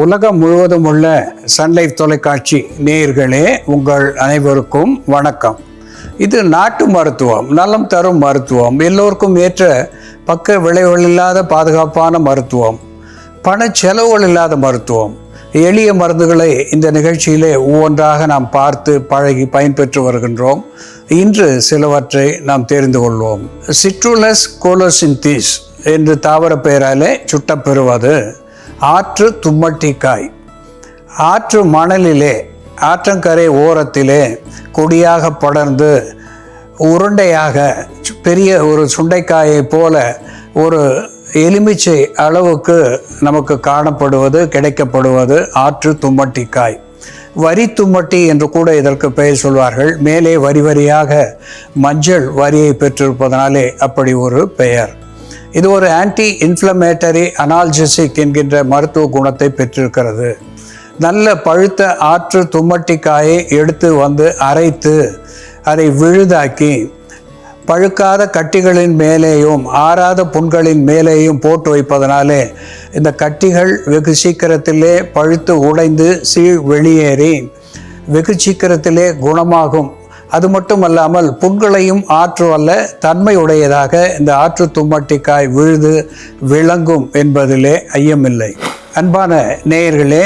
உலகம் முழுவதும் உள்ள சன்லைஃப் தொலைக்காட்சி நேயர்களே உங்கள் அனைவருக்கும் வணக்கம். இது நாட்டு மருத்துவம் நலம் தரும் மருத்துவம் எல்லோருக்கும் ஏற்ற பக்க விளைவுகள் இல்லாத பாதுகாப்பான மருத்துவம் பண செலவுகள் இல்லாத மருத்துவம் எளிய மருந்துகளை இந்த நிகழ்ச்சியிலே ஒவ்வொன்றாக நாம் பார்த்து பழகி பயன்பெற்று வருகின்றோம். இன்று சிலவற்றை நாம் தெரிந்து கொள்வோம். சிட்ருலஸ் கோலோசின்திஸ் என்று தாவர பெயராலே சுட்டப்பெறுவது ஆற்று தும்மட்டிக்காய். ஆற்று மணலிலே ஆற்றங்கரை ஓரத்திலே கொடியாக படர்ந்து உருண்டையாக சு- பெரிய ஒரு சுண்டைக்காயை போல ஒரு எலுமிச்சை அளவுக்கு நமக்கு காணப்படுவது கிடைக்கப்படுவது ஆற்று தும்மட்டிக்காய். வரி தும்மட்டி என்று கூட இதற்கு பெயர் சொல்வார்கள். மேலே வரி வரியாக மஞ்சள் வரியை பெற்றிருப்பதனாலே அப்படி ஒரு பெயர். இது ஒரு ஆன்டி இன்ஃப்ளமேட்டரி அனால்ஜெசிக் என்கின்ற மருத்துவ குணத்தை பெற்றிருக்கிறது. நல்ல பழுத்த ஆற்று தும்மட்டிக்காயை எடுத்து வந்து அரைத்து அதை விழுதாக்கி பழுக்காத கட்டிகளின் மேலேயும் ஆறாத புண்களின் மேலேயும் போட்டு வைப்பதனாலே இந்த கட்டிகள் வெகு சீக்கிரத்திலே பழுத்து உடைந்து சீழ் வெளியேறி வெகு சீக்கிரத்திலே குணமாகும். அது மட்டுமல்லாமல் புண்களையும் ஆற்று அல்ல தன்மையுடையதாக இந்த ஆற்று தும்மட்டிக்காய் விழுது விளங்கும் என்பதிலே ஐயமில்லை. அன்பான நேயர்களே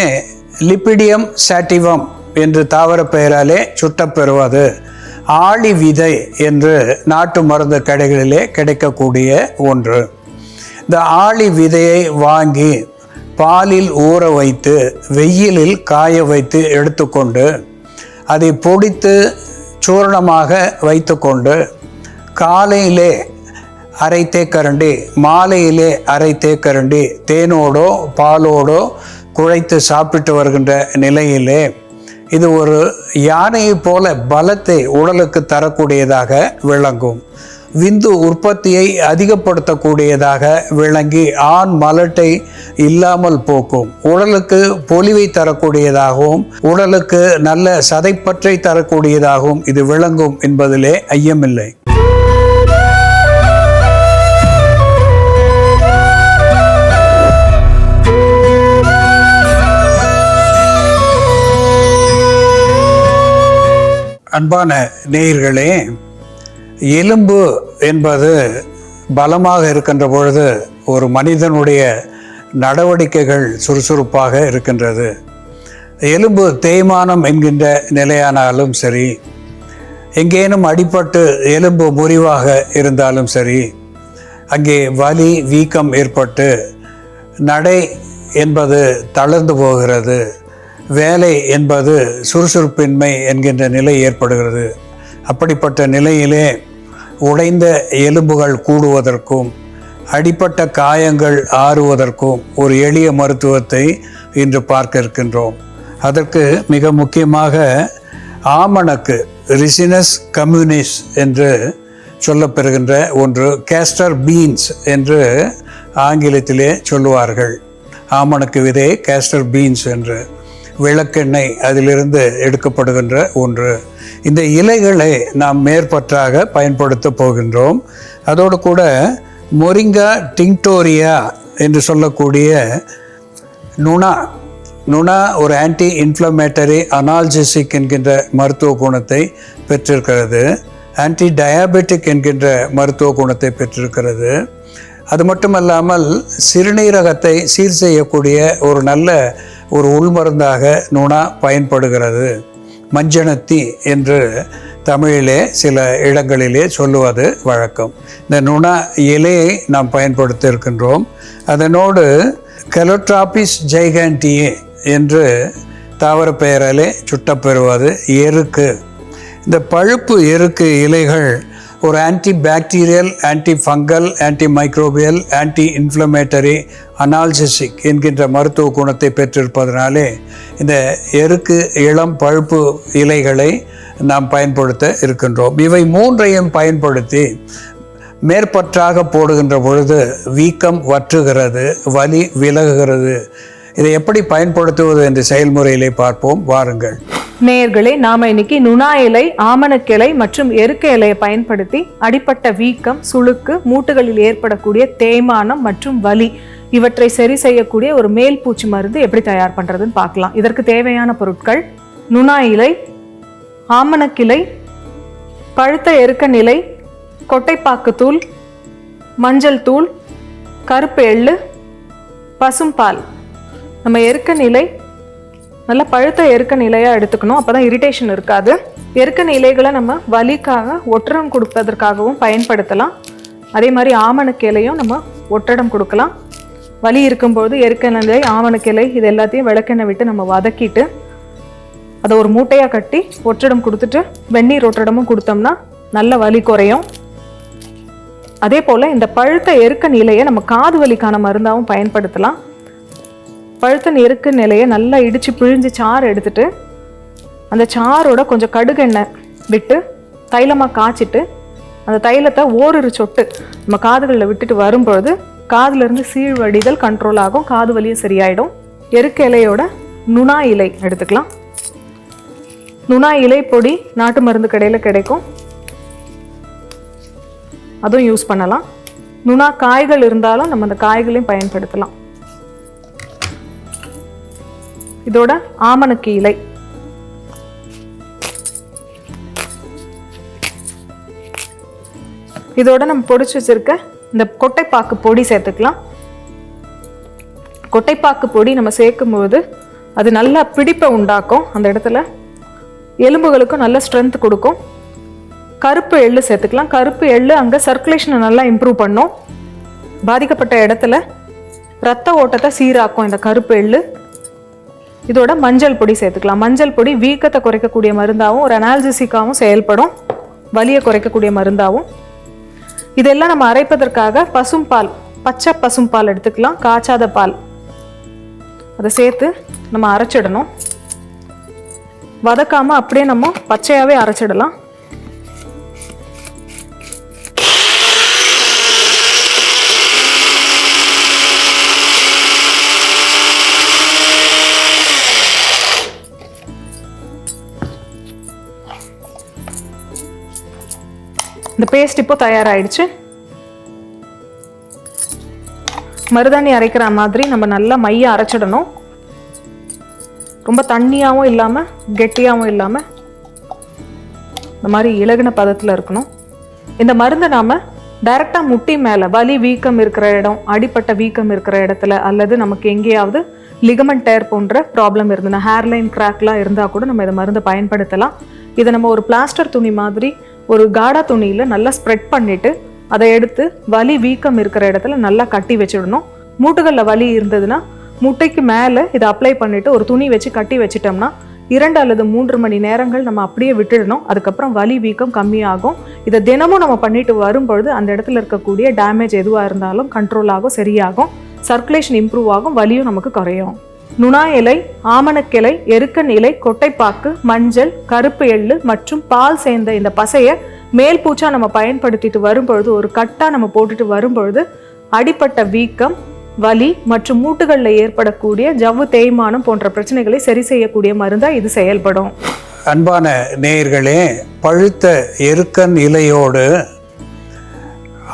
லிப்பிடியம் சாட்டிவம் என்று தாவர பெயராலே சுட்டப்பெறுவது ஆளி விதை என்று நாட்டு மருந்து கடைகளிலே கிடைக்கக்கூடிய ஒன்று. இந்த ஆளி விதையை வாங்கி பாலில் ஊற வைத்து வெயிலில் காய வைத்து எடுத்துக்கொண்டு அதை பொடித்து சூரணமாக வைத்துக்கொண்டு காலையிலே அரை தேக்கரண்டி மாலையிலே அரை தேக்கரண்டி தேனோடோ பாலோடோ குழைத்து சாப்பிட்டு வருகின்ற நிலையிலே இது ஒரு யானையைப் போல பலத்தை உடலுக்கு தரக்கூடியதாக விளங்கும். விந்து உற்பத்தியை அதிகப்படுத்தக்கூடியதாக விளங்கி ஆண் மலட்டை இல்லாமல் போக்கும். உடலுக்கு பொலிவை தரக்கூடியதாகவும் உடலுக்கு நல்ல சதைப்பற்றை தரக்கூடியதாகவும் இது விளங்கும் என்பதிலே ஐயமில்லை. அன்பான நேயர்களே எலும்பு என்பது பலமாக இருக்கின்ற பொழுது ஒரு மனிதனுடைய நடவடிக்கைகள் சுறுசுறுப்பாக இருக்கின்றது. எலும்பு தேய்மானம் என்கின்ற நிலையானாலும் சரி எங்கேனும் அடிபட்டு எலும்பு முறிவாக இருந்தாலும் சரி அங்கே வலி வீக்கம் ஏற்பட்டு நடை என்பது தளர்ந்து போகிறது வேலை என்பது சுறுசுறுப்பின்மை என்கின்ற நிலை ஏற்படுகிறது. அப்படிப்பட்ட நிலையிலே உடைந்த எலும்புகள் கூடுவதற்கும் அடிப்பட்ட காயங்கள் ஆறுவதற்கும் ஒரு எளிய மருத்துவத்தை இன்று பார்க்க இருக்கின்றோம். அதற்கு மிக முக்கியமாக ஆமணக்கு ரிசினஸ் கம்யூனிஸ் என்று சொல்லப்பெறுகின்ற ஒன்று கேஸ்டர் பீன்ஸ் என்று ஆங்கிலத்திலே சொல்லுவார்கள். ஆமணக்கு விதை கேஸ்டர் பீன்ஸ் என்று. விளக்கெண்ணெய் அதிலிருந்து எடுக்கப்படுகின்ற ஒன்று. இந்த இலைகளை நாம் மேற்பற்றாக பயன்படுத்த போகின்றோம். அதோடு கூட மொரிங்கா டிங்டோரியா என்று சொல்லக்கூடிய நுணா நுணா ஒரு ஆன்டி இன்ஃப்ளமேட்டரி அனால்ஜிசிக் என்கின்ற மருத்துவ குணத்தை பெற்றிருக்கிறது. ஆன்டி டயாபெட்டிக் என்கின்ற மருத்துவ குணத்தை பெற்றிருக்கிறது. அது மட்டுமல்லாமல் சிறுநீரகத்தை சீர் செய்யக்கூடிய ஒரு நல்ல ஒரு உள்மருந்தாக நுணா பயன்படுகிறது. மஞ்சனத்தி என்று தமிழிலே சில இடங்களிலே சொல்லுவது வழக்கம். இந்த நுணா இலையை நாம் பயன்படுத்த இருக்கின்றோம் அதனோடு கெலோட்ராபிஸ் ஜெய்கான்டியே என்று தாவர பெயராலே சுட்டப்பெறுவது எருக்கு. இந்த பழுப்பு எருக்கு இலைகள் ஒரு anti bacterial anti fungal anti microbial anti inflammatory analgesic என்கின்ற மருத்துவ குணத்தை பெற்றிருப்பதனாலே இந்த எருக்கு இளம் பழுப்பு இலைகளை நாம் பயன்படுத்த இருக்கின்றோம். இவை மூன்றையும் பயன்படுத்தி மேற்பற்றாக போடுகின்ற பொழுது வீக்கம் வற்றுகிறது வலி விலகுகிறது. இதை எப்படி பயன்படுத்துவது என்ற செயல்முறையிலே பார்ப்போம். வாருங்கள். நேயர்களே நாம இன்னைக்கு நுணா இலை ஆமணக்கு மற்றும் எருக்க இலையை பயன்படுத்தி அடிப்பட்ட வீக்கம் சுளுக்கு மூட்டுகளில் ஏற்படக்கூடிய தேய்மானம் மற்றும் வலி இவற்றை சரி செய்யக்கூடிய ஒரு மேல் பூச்சி மருந்து எப்படி தயார் பண்ணுறதுன்னு பார்க்கலாம். இதற்கு தேவையான பொருட்கள் நுணா இலை ஆமணக்கிளை பழுத்த எருக்க நிலை கொட்டைப்பாக்கு தூள் மஞ்சள் தூள் கருப்பு எள்ளு பசும்பால் நம்ம எருக்க நிலை நல்லா பழுத்த எருக்க நிலையாக எடுத்துக்கணும். அப்போ தான் இரிட்டேஷன் இருக்காது. எருக்க நிலைகளை நம்ம வலிக்காக ஒற்றடம் கொடுப்பதற்காகவும் பயன்படுத்தலாம். அதே மாதிரி ஆமணக்கிளையும் நம்ம ஒற்றடம் கொடுக்கலாம். வலி இருக்கும்போது எருக்க நிலை ஆமணக்கிளை இது எல்லாத்தையும் விளக்கெண்ணெய் விட்டு நம்ம வதக்கிட்டு அதை ஒரு மூட்டையாக கட்டி ஒற்றடம் கொடுத்துட்டு வெந்நீர் ஒற்றடமும் கொடுத்தோம்னா நல்ல வலி குறையும். அதே போல் இந்த பழுத்த எருக்க நிலையை நம்ம காது வலிக்கான மருந்தாகவும் பயன்படுத்தலாம். பழுத்த நெருக்க நிலையை நல்லா இடித்து பிழிஞ்சு சாறு எடுத்துட்டு அந்த சாரோட கொஞ்சம் கடுகெண்ணெய் விட்டு தைலமாக காய்ச்சிட்டு அந்த தைலத்தை ஓரிரு சொட்டு நம்ம காதுகளில் விட்டுட்டு வரும்பொழுது காதுலேருந்து சீழ் வடிதல் கண்ட்ரோல் ஆகும் காது வலியும் சரியாயிடும். எருக்க இலையோட நுணா இலை எடுத்துக்கலாம். நுணா இலை பொடி நாட்டு மருந்து கடையில் கிடைக்கும். அதுவும் யூஸ் பண்ணலாம். நுணா காய்கள் இருந்தாலும் நம்ம அந்த காய்களையும் பயன்படுத்தலாம். இதோட ஆமணக்கு இலை. இதோட நம்ம பொடிச்சு வச்சிருக்க இந்த கொட்டைப்பாக்கு பொடி சேர்த்துக்கலாம். கொட்டைப்பாக்கு பொடி நம்ம சேர்க்கும்போது அது நல்லா பிடிப்பை உண்டாக்கும். அந்த இடத்துல எலும்புகளுக்கும் நல்ல ஸ்ட்ரென்த் கொடுக்கும். கருப்பு எள்ளு சேர்த்துக்கலாம். கருப்பு எள்ளு அங்கே சர்க்குலேஷனை நல்லா இம்ப்ரூவ் பண்ணும். பாதிக்கப்பட்ட இடத்துல ரத்த ஓட்டத்தை சீராக்கும். இந்த கருப்பு எள்ளு இதோட மஞ்சள் பொடி சேர்த்துக்கலாம். மஞ்சள் பொடி வீக்கத்தை குறைக்கக்கூடிய மருந்தாகவும் ஒரு அனால்ஜிசிக்காகவும் செயல்படும். வலியை குறைக்கக்கூடிய மருந்தாகவும். இதெல்லாம் நம்ம அரைப்பதற்காக பசும்பால் பச்சை பசும்பால் எடுத்துக்கலாம். காய்ச்சாத பால். அதை சேர்த்து நம்ம அரைச்சிடணும். வதக்காமல் அப்படியே நம்ம பச்சையாகவே அரைச்சிடலாம். இந்த பேஸ்ட் இப்போ தயாராகிடுச்சு மருதாணி அரைக்கிற மாதிரி நம்ம நல்லா மைய அரைச்சிடணும். ரொம்ப தண்ணியாகவும் இல்லாமல் கெட்டியாகவும் இல்லாமல் இந்த மாதிரி இலகுன பதத்தில் இருக்கணும். இந்த மருந்தை நாம் டைரெக்டாக முட்டி மேலே வலி வீக்கம் இருக்கிற இடம் அடிப்பட்ட வீக்கம் இருக்கிற இடத்துல அல்லது நமக்கு எங்கேயாவது லிகமெண்ட் டயர் போன்ற ப்ராப்ளம் இருந்ததுன்னா ஹேர்லைன் கிராக்லாம் இருந்தால் கூட நம்ம இந்த மருந்தை பயன்படுத்தலாம். இதை நம்ம ஒரு பிளாஸ்டர் துணி மாதிரி ஒரு காடா துணியில் நல்லா ஸ்ப்ரெட் பண்ணிவிட்டு அதை எடுத்து வலி வீக்கம் இருக்கிற இடத்துல நல்லா கட்டி வச்சிடணும். மூட்டுகளில் வலி இருந்ததுன்னா முட்டைக்கு மேலே இதை அப்ளை பண்ணிவிட்டு ஒரு துணி வச்சு கட்டி வச்சிட்டோம்னா இரண்டு அல்லது மூன்று மணி நேரங்கள் நம்ம அப்படியே விட்டுடணும். அதுக்கப்புறம் வலி வீக்கம் கம்மியாகும். இதை தினமும் நம்ம பண்ணிட்டு வரும்பொழுது அந்த இடத்துல இருக்கக்கூடிய டேமேஜ் எதுவாக இருந்தாலும் கண்ட்ரோல் ஆகும் சரியாகும். சர்க்குலேஷன் இம்ப்ரூவ் ஆகும் வலியும் நமக்கு குறையும். நுணா இலை ஆமணக்கிளை எருக்கன் இலை கொட்டைப்பாக்கு மஞ்சள் கருப்பு எள்ளு மற்றும் பால் சேர்ந்த இந்த பசையை மேல் பூச்சா நம்ம பயன்படுத்திட்டு வரும்பொழுது ஒரு கட்டா நம்ம போட்டுட்டு வரும்பொழுது அடிப்பட்ட வீக்கம் வலி மற்றும் மூட்டுகளில் ஏற்படக்கூடிய ஜவ்வு தேய்மானம் போன்ற பிரச்சனைகளை சரி செய்யக்கூடிய மருந்தா இது செயல்படும். அன்பான நேயர்களே பழுத்த எருக்கன் இலையோடு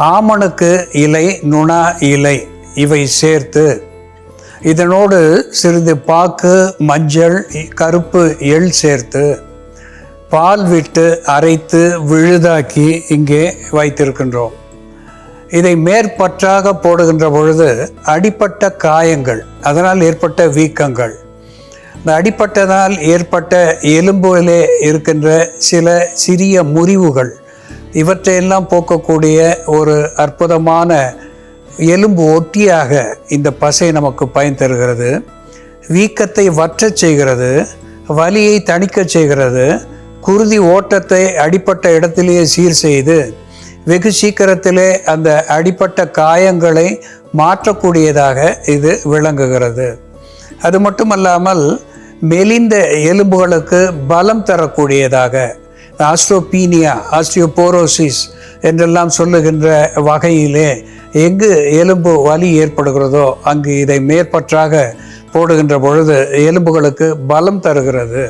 ஆமணுக்கு இலை நுணா இலை இவை சேர்த்து இதனோடு சிறிது பாக்கு மஞ்சள் கருப்பு எள் சேர்த்து பால் விட்டு அரைத்து விழுதாக்கி இங்கே வைத்திருக்கின்றோம். இதை மேற்பற்றாக போடுகின்ற பொழுது அடிப்பட்ட காயங்கள் அதனால் ஏற்பட்ட வீக்கங்கள். இந்த அடிப்பட்டதால் ஏற்பட்ட எலும்பிலே இருக்கின்ற சில சிறிய முறிவுகள் இவற்றையெல்லாம் போக்கக்கூடிய ஒரு அற்புதமான எலும்பு ஒட்டியாக இந்த பசை நமக்கு பயன் தருகிறது. வீக்கத்தை வற்றச் செய்கிறது வலியை தணிக்கச் செய்கிறது குருதி ஓட்டத்தை அடிப்பட்ட இடத்திலேயே சீர் செய்து வெகு சீக்கிரத்திலே அந்த அடிப்பட்ட காயங்களை மாற்றக்கூடியதாக இது விளங்குகிறது. அது மட்டுமல்லாமல் மெலிந்த எலும்புகளுக்கு பலம் தரக்கூடியதாக ஆஸ்ட்ரோபீனியா ஆஸ்டியோபோரோசிஸ் என்றெல்லாம் சொல்லுகின்ற வகையிலே எங்கு எலும்பு வலி ஏற்படுகிறதோ அங்கு இதை மேற்பற்றாக போடுகின்ற பொழுது எலும்புகளுக்கு பலம் தருகிறது.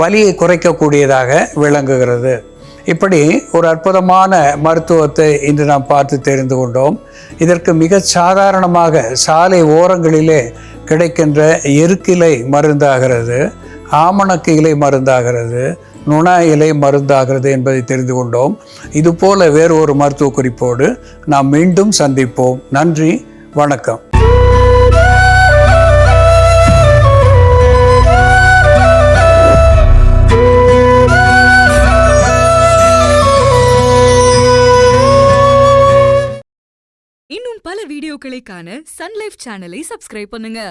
வலியை குறைக்கக்கூடியதாக விளங்குகிறது. இப்படி ஒரு அற்புதமான மருத்துவத்தை இன்று நாம் பார்த்து தெரிந்து கொண்டோம். இதற்கு மிக சாதாரணமாக சாலை ஓரங்களிலே கிடைக்கின்ற எருக்கிலை மருந்தாகிறது ஆமணக்கு இலை மருந்தாகிறது நுணா இலை மருந்தாகிறது என்பதை தெரிந்து கொண்டோம். இதுபோல வேறு ஒரு மருத்துவ குறிப்போடு நாம் மீண்டும் சந்திப்போம். நன்றி வணக்கம். இன்னும் பல வீடியோக்களை காண சன்லைஃப் சேனலை சப்ஸ்கிரைப் பண்ணுங்க.